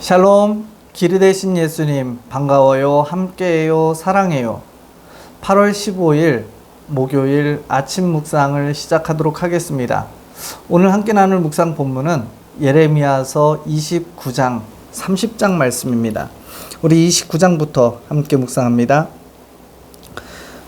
샬롬, 길이 되신 예수님, 반가워요, 함께해요, 사랑해요. 8월 15일 목요일 아침 묵상을 시작하도록 하겠습니다. 오늘 함께 나눌 묵상 본문은 예레미야서 29장 30장 말씀입니다. 우리 29장부터 함께 묵상합니다.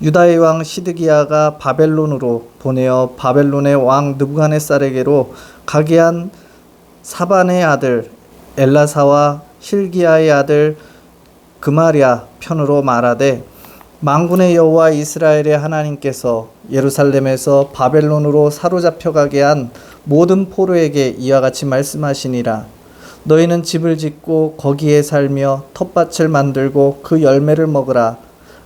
유다의 왕 시드기야가 바벨론으로 보내어 바벨론의 왕 느부갓네살에게로 가게 한 사반의 아들 엘라사와 실기야의 아들 그마랴 편으로 말하되 망군의 여호와 이스라엘의 하나님께서 예루살렘에서 바벨론으로 사로잡혀 가게 한 모든 포로에게 이와 같이 말씀하시니라. 너희는 집을 짓고 거기에 살며 텃밭을 만들고 그 열매를 먹으라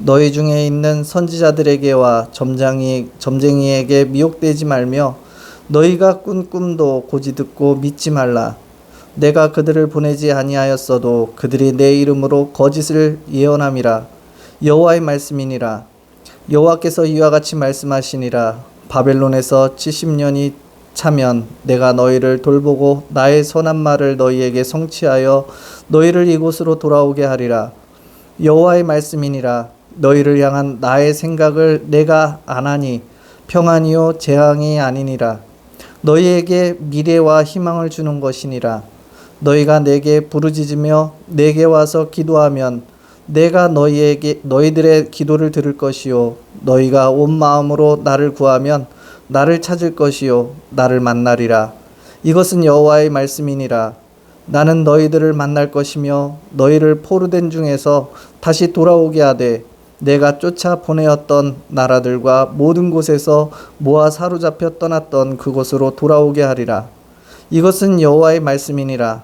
너희 중에 있는 선지자들에게와 점장이 점쟁이에게 미혹되지 말며 너희가 꾼 꿈도 고지 듣고 믿지 말라. 내가 그들을 보내지 아니하였어도 그들이 내 이름으로 거짓을 예언함이라. 여호와의 말씀이니라. 여호와께서 이와 같이 말씀하시니라. 바벨론에서 70년이 차면 내가 너희를 돌보고 나의 선한 말을 너희에게 성취하여 너희를 이곳으로 돌아오게 하리라. 여호와의 말씀이니라 너희를 향한 나의 생각을 내가 안하니 평안이요 재앙이 아니니라. 너희에게 미래와 희망을 주는 것이니라. 너희가 내게 부르짖으며 내게 와서 기도하면 내가 너희에게 너희들의 기도를 들을 것이요. 너희가 온 마음으로 나를 구하면 나를 찾을 것이요. 나를 만나리라. 이것은 여호와의 말씀이니라. 나는 너희들을 만날 것이며 너희를 포로된 중에서 다시 돌아오게 하되 내가 쫓아 보내었던 나라들과 모든 곳에서 모아 사로잡혀 떠났던 그곳으로 돌아오게 하리라. 이것은 여호와의 말씀이니라.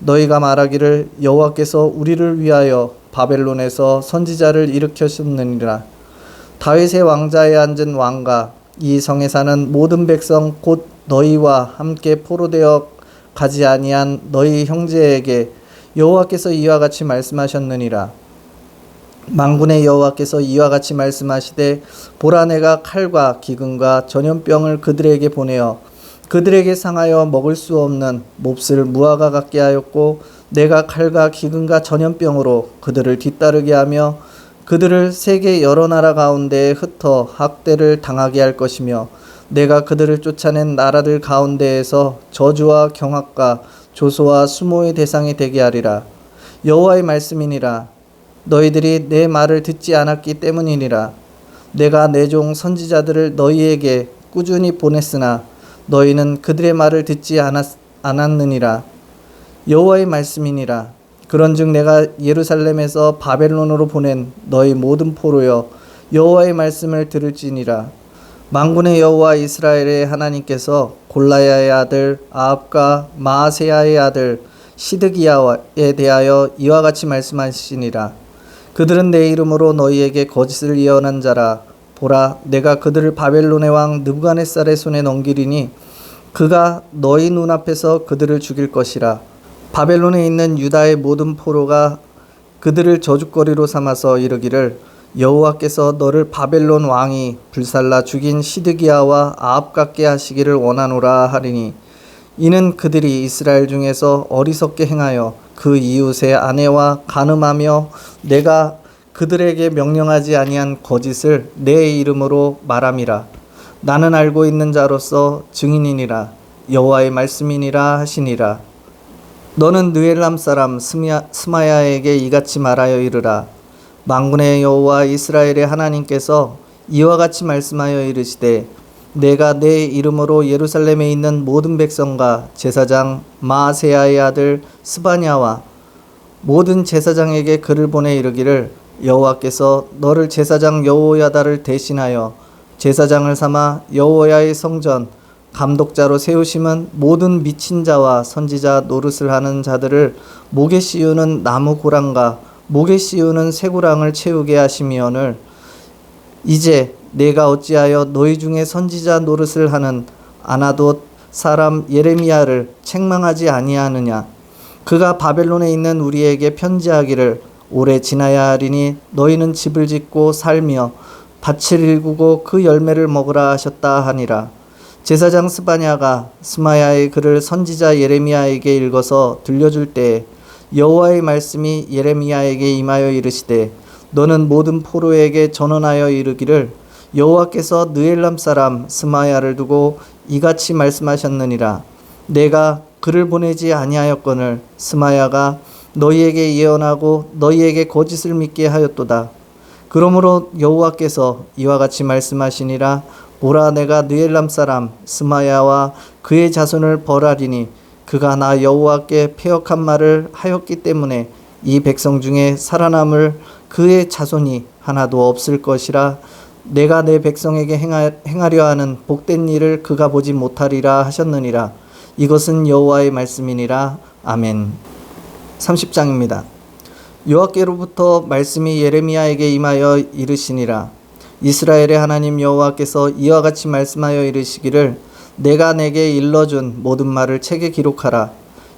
너희가 말하기를 여호와께서 우리를 위하여 바벨론에서 선지자를 일으켰느니라. 다윗의 왕자에 앉은 왕과 이 성에 사는 모든 백성 곧 너희와 함께 포로되어 가지 아니한 너희 형제에게 여호와께서 이와 같이 말씀하셨느니라 망군의 여호와께서 이와 같이 말씀하시되 보라 내가 칼과 기근과 전염병을 그들에게 보내어 그들에게 상하여 먹을 수 없는 몹쓸 무화과 같게 하였고 내가 칼과 기근과 전염병으로 그들을 뒤따르게 하며 그들을 세계 여러 나라 가운데에 흩어 학대를 당하게 할 것이며 내가 그들을 쫓아낸 나라들 가운데에서 저주와 경악과 조소와 수모의 대상이 되게 하리라. 여호와의 말씀이니라 너희들이 내 말을 듣지 않았기 때문이니라. 내가 내 종 선지자들을 너희에게 꾸준히 보냈으나 너희는 그들의 말을 듣지 않았, 않았느니라. 여호와의 말씀이니라. 그런즉 내가 예루살렘에서 바벨론으로 보낸 너희 모든 포로여 여호와의 말씀을 들을지니라. 망군의 여호와 이스라엘의 하나님께서 골라야의 아들 아합과 마아세야의 아들 시드기야에 대하여 이와 같이 말씀하시니라 그들은 내 이름으로 너희에게 거짓을 예언한 자라. 보라 내가 그들을 바벨론의 왕 느부갓네살의 손에 넘기리니 그가 너희 눈앞에서 그들을 죽일 것이라. 바벨론에 있는 유다의 모든 포로가 그들을 저주거리로 삼아서 이르기를 여호와께서 너를 바벨론 왕이 불살라 죽인 시드기야와 아합 같게 하시기를 원하노라 하리니 이는 그들이 이스라엘 중에서 어리석게 행하여 그 이웃의 아내와 간음하며 내가 그들에게 명령하지 아니한 거짓을 내 이름으로 말함이라. 나는 알고 있는 자로서 증인이니라. 여호와의 말씀이니라 하시니라. 너는 느엘람 사람 스미야, 스마야 에게 이같이 말하여 이르라. 만군의 여호와 이스라엘의 하나님께서 이와 같이 말씀하여 이르시되 내가 내 이름으로 예루살렘에 있는 모든 백성과 제사장 마세야의 아들 스바냐와 모든 제사장에게 글을 보내 이르기를 여호와께서 너를 제사장 여호야다를 대신하여 제사장을 삼아 여호야의 성전 감독자로 세우심은 모든 미친 자와 선지자 노릇을 하는 자들을 목에 씌우는 나무 고랑과 목에 씌우는 쇠고랑을 채우게 하시미언을 이제 내가 어찌하여 너희 중에 선지자 노릇을 하는 아나돗 사람 예레미야를 책망하지 아니하느냐? 그가 바벨론에 있는 우리에게 편지하기를 오래 지나야 하리니 너희는 집을 짓고 살며 밭을 일구고 그 열매를 먹으라 하셨다 하니라. 제사장 스바냐가 스마야의 글을 선지자 예레미야에게 읽어서 들려줄 때에 여호와의 말씀이 예레미야에게 임하여 이르시되 너는 모든 포로에게 전언하여 이르기를 여호와께서 느엘람 사람 스마야를 두고 이같이 말씀하셨느니라. 내가 그를 보내지 아니하였거늘 스마야가 너희에게 예언하고 너희에게 거짓을 믿게 하였도다. 그러므로 여호와께서 이와 같이 말씀하시니라. 보라 내가 느엘람 사람 스마야와 그의 자손을 벌하리니 그가 나 여호와께 패역한 말을 하였기 때문에 이 백성 중에 살아남을 그의 자손이 하나도 없을 것이라 내가 내 백성에게 행하, 행하 려 하는 복된 일을 그가 보지 못하리라 하셨느니라. 이것은 여호와의 말씀이니라. 아멘. 30장입니다. 여호와께로부터 말씀이 예레미야에게 임하여 이르시니라. 이스라엘의 하나님 여호와께서 이와 같이 말씀하여 이르시기를 내가 내게 일러준 모든 말을 책에 기록하라.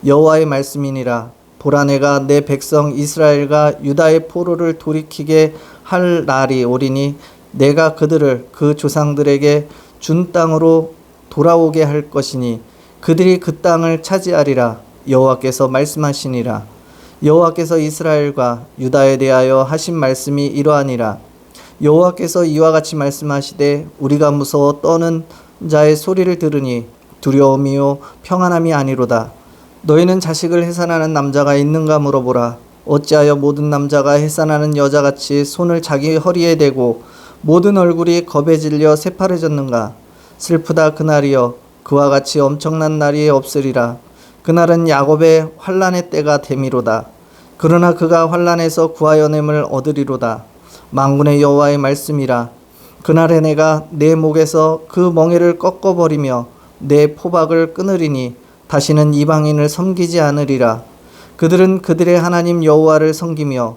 여호와의 말씀이니라. 보라 내가 내 백성 이스라엘과 유다의 포로를 돌이키게 할 날이 오리니 내가 그들을 그 조상들에게 준 땅으로 돌아오게 할 것이니 그들이 그 땅을 차지하리라. 여호와께서 말씀하시니라. 여호와께서 이스라엘과 유다에 대하여 하신 말씀이 이러하니라. 여호와께서 이와 같이 말씀하시되 우리가 무서워 떠는 자의 소리를 들으니 두려움이요 평안함이 아니로다. 너희는 자식을 해산하는 남자가 있는가 물어보라. 어찌하여 모든 남자가 해산하는 여자같이 손을 자기 허리에 대고 모든 얼굴이 겁에 질려 새파래졌는가? 슬프다 그날이여. 그와 같이 엄청난 날이 없으리라. 그날은 야곱의 환란의 때가 되미로다. 그러나 그가 환란에서 구하여냄을 얻으리로다. 망군의 여호와의 말씀이라. 그날에 내가 내 목에서 그 멍에를 꺾어버리며 내 포박을 끊으리니 다시는 이방인을 섬기지 않으리라. 그들은 그들의 하나님 여호와를 섬기며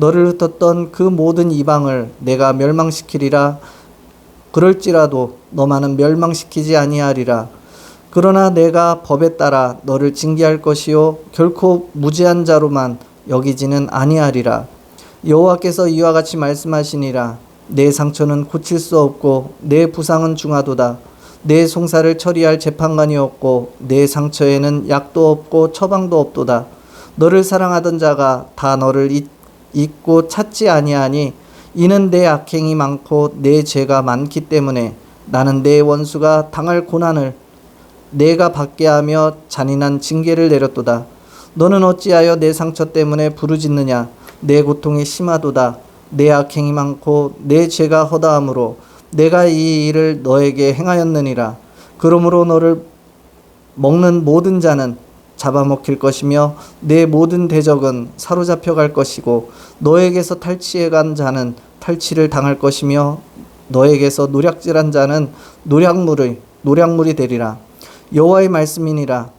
너를 흩었던 그 모든 이방을 내가 멸망시키리라. 그럴지라도 너만은 멸망시키지 아니하리라. 그러나 내가 법에 따라 너를 징계할 것이요 결코 무죄한 자로만 여기지는 아니하리라. 여호와께서 이와 같이 말씀하시니라. 내 상처는 고칠 수 없고 내 부상은 중하도다. 내 송사를 처리할 재판관이 없고 내 상처에는 약도 없고 처방도 없도다. 너를 사랑하던 자가 다 너를 잊, 잊고 찾지 아니하니 이는 내 악행이 많고 내 죄가 많기 때문에 나는 내 원수가 당할 고난을 내가 받게 하며 잔인한 징계를 내렸도다. 너는 어찌하여 내 상처 때문에 부르짖느냐? 내 고통이 심하도다. 내 악행이 많고 내 죄가 허다함으로 내가 이 일을 너에게 행하였느니라. 그러므로 너를 먹는 모든 자는 잡아먹힐 것이며 내 모든 대적은 사로잡혀 갈 것이고 너에게서 탈취해 간 자는 탈취를 당할 것이며 너에게서 노략질한 자는 노략물의 노략물이 되리라. 여호와의 말씀이니라.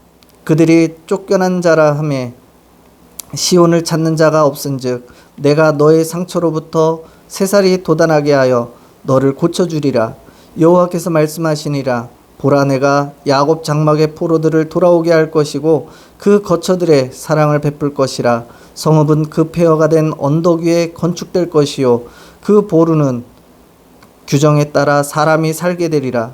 그들이 쫓겨난 자라 함에 시온을 찾는 자가 없은즉 내가 너의 상처로부터 새살이 돋아나게 하여 너를 고쳐 주리라. 여호와께서 말씀하시니라 보라 내가 야곱 장막의 포로들을 돌아오게 할 것이고 그 거처들의 사랑을 베풀 것이라 성읍은 그 폐허가 된 언덕 위에 건축될 것이요 그 보루는 규정에 따라 사람이 살게 되리라.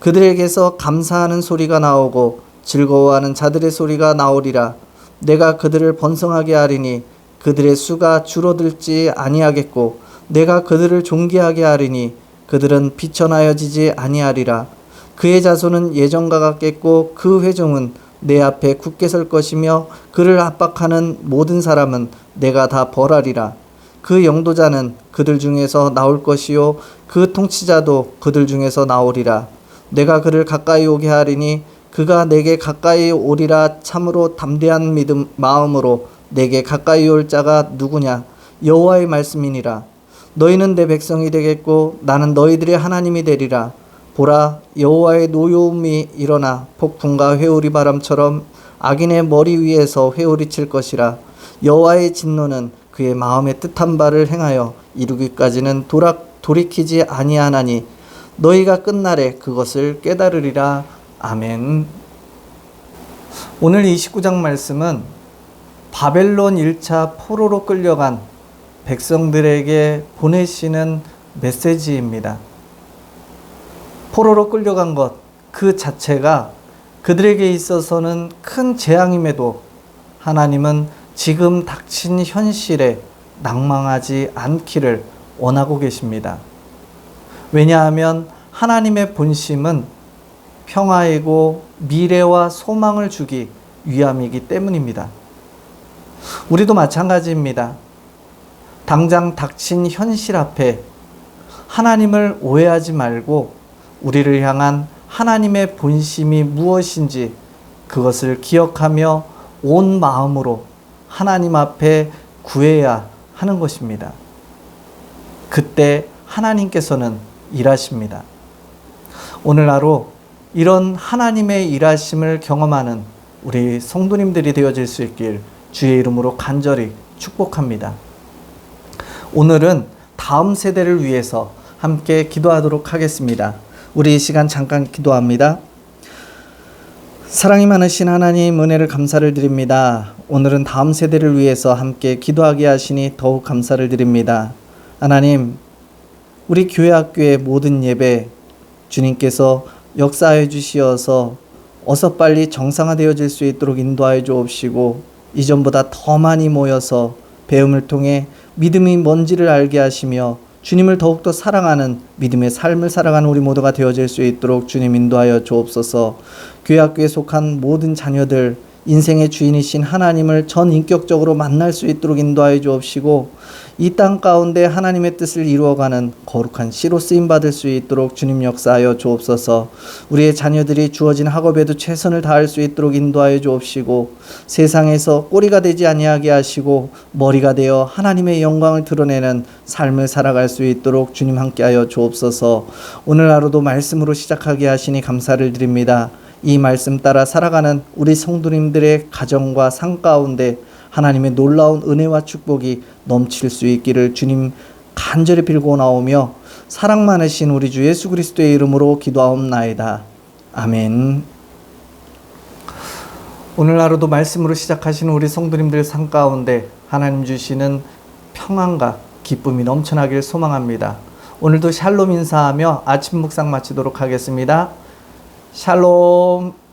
그들에게서 감사하는 소리가 나오고 즐거워하는 자들의 소리가 나오리라. 내가 그들을 번성하게 하리니 그들의 수가 줄어들지 아니하겠고 내가 그들을 존귀하게 하리니 그들은 비천하여지지 아니하리라. 그의 자손은 예전과 같겠고 그 회종은 내 앞에 굳게 설 것이며 그를 압박하는 모든 사람은 내가 다 벌하리라. 그 영도자는 그들 중에서 나올 것이요 그 통치자도 그들 중에서 나오리라. 내가 그를 가까이 오게 하리니 그가 내게 가까이 오리라 참으로 담대한 믿음 마음으로 내게 가까이 올 자가 누구냐 여호와의 말씀이니라. 너희는 내 백성이 되겠고 나는 너희들의 하나님이 되리라. 보라 여호와의 노여움이 일어나 폭풍과 회오리 바람처럼 악인의 머리 위에서 회오리 칠 것이라. 여호와의 진노는 그의 마음에 뜻한 바를 행하여 이루기까지는 돌아, 돌이키지 아니하나니 너희가 끝날에 그것을 깨달으리라. 아멘. 오늘 29장 말씀은 바벨론 1차 포로로 끌려간 백성들에게 보내시는 메시지입니다. 포로로 끌려간 것 그 자체가 그들에게 있어서는 큰 재앙임에도 하나님은 지금 닥친 현실에 낭망하지 않기를 원하고 계십니다. 왜냐하면 하나님의 본심은 평화이고 미래와 소망을 주기 위함이기 때문입니다. 우리도 마찬가지입니다. 당장 닥친 현실 앞에 하나님을 오해하지 말고 우리를 향한 하나님의 본심이 무엇인지 그것을 기억하며 온 마음으로 하나님 앞에 구해야 하는 것입니다. 그때 하나님께서는 일하십니다. 오늘 하루 이런 하나님의 일하심을 경험하는 우리 성도님들이 되어질 수 있길 주의 이름으로 간절히 축복합니다. 오늘은 다음 세대를 위해서 함께 기도하도록 하겠습니다. 우리 이 시간 잠깐 기도합니다. 사랑이 많으신 하나님 은혜를 감사를 드립니다. 오늘은 다음 세대를 위해서 함께 기도하게 하시니 더욱 감사를 드립니다. 하나님, 우리 교회 학교의 모든 예배 주님께서 역사해 주시어서 어서 빨리 정상화되어질 수 있도록 인도하여 주옵시고 이전보다 더 많이 모여서 배움을 통해 믿음이 뭔지를 알게 하시며 주님을 더욱더 사랑하는 믿음의 삶을 살아가는 우리 모두가 되어질 수 있도록 주님 인도하여 주옵소서. 교회 학교에 속한 모든 자녀들 인생의 주인이신 하나님을 전 인격적으로 만날 수 있도록 인도하여 주옵시고 이 땅 가운데 하나님의 뜻을 이루어가는 거룩한 씨로 쓰임 받을 수 있도록 주님 역사하여 주옵소서. 우리의 자녀들이 주어진 학업에도 최선을 다할 수 있도록 인도하여 주옵시고 세상에서 꼬리가 되지 아니하게 하시고 머리가 되어 하나님의 영광을 드러내는 삶을 살아갈 수 있도록 주님 함께하여 주옵소서. 오늘 하루도 말씀으로 시작하게 하시니 감사를 드립니다. 이 말씀 따라 살아가는 우리 성도님들의 가정과 삶 가운데 하나님의 놀라운 은혜와 축복이 넘칠 수 있기를 주님 간절히 빌고 나오며 사랑 많으신 우리 주 예수 그리스도의 이름으로 기도하옵나이다. 아멘. 오늘 하루도 말씀으로 시작하시는 우리 성도님들 삶 가운데 하나님 주시는 평안과 기쁨이 넘쳐나길 소망합니다. 오늘도 샬롬 인사하며 아침 묵상 마치도록 하겠습니다. 샬롬.